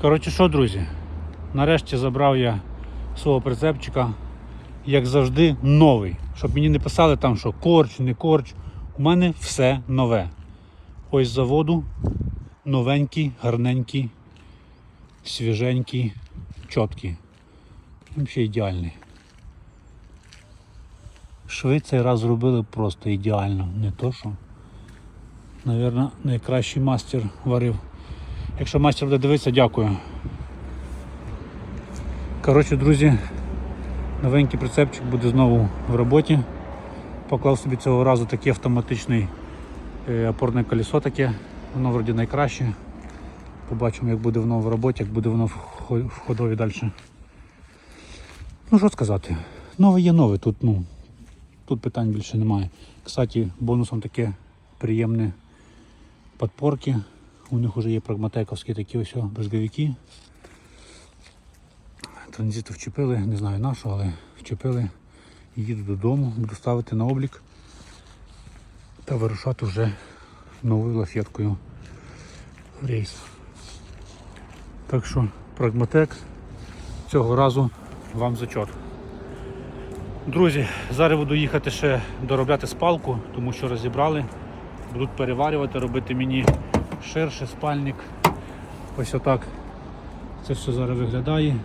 Коротше, що, друзі? Нарешті забрав я свого прицепчика, як завжди, новий. Щоб мені не писали там, що корч, не корч. У мене все нове. Ось заводу новенький, гарненький, свіженький, чіткий. Взагалі ідеальний. Шви цей раз зробили просто ідеально. Не то що. Навірно, найкращий мастер варив. Якщо мастер буде дивитися, дякую. Коротше, друзі, новенький прицепчик буде знову в роботі. Поклав собі цього разу такий автоматичний е, опорне колесо таке. Воно вроді найкраще. Побачимо, як буде воно в роботі, як буде воно в ходові далі. Ну що сказати, нове є нове, тут, ну, тут питань більше немає. Кстати, бонусом таке приємне подпорки. У них вже є прагматековські такі ось брезговики. Транзиту вчепили, не знаю на що, але вчепили. Їду додому, буду ставити на облік та вирушати вже новою лафеткою рейс. Так що прагматек цього разу вам зачот. Друзі, зараз буду їхати ще доробляти спалку, тому що розібрали. Будуть переварювати, робити мені ширше спальник. Ось отак. Це все зараз виглядає.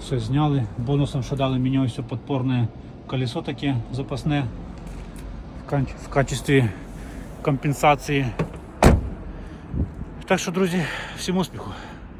Все зняли. Бонусом ще дали мені ось подпорне колесо таке запасне в качестві компенсації. Так що, друзі, всім успіху!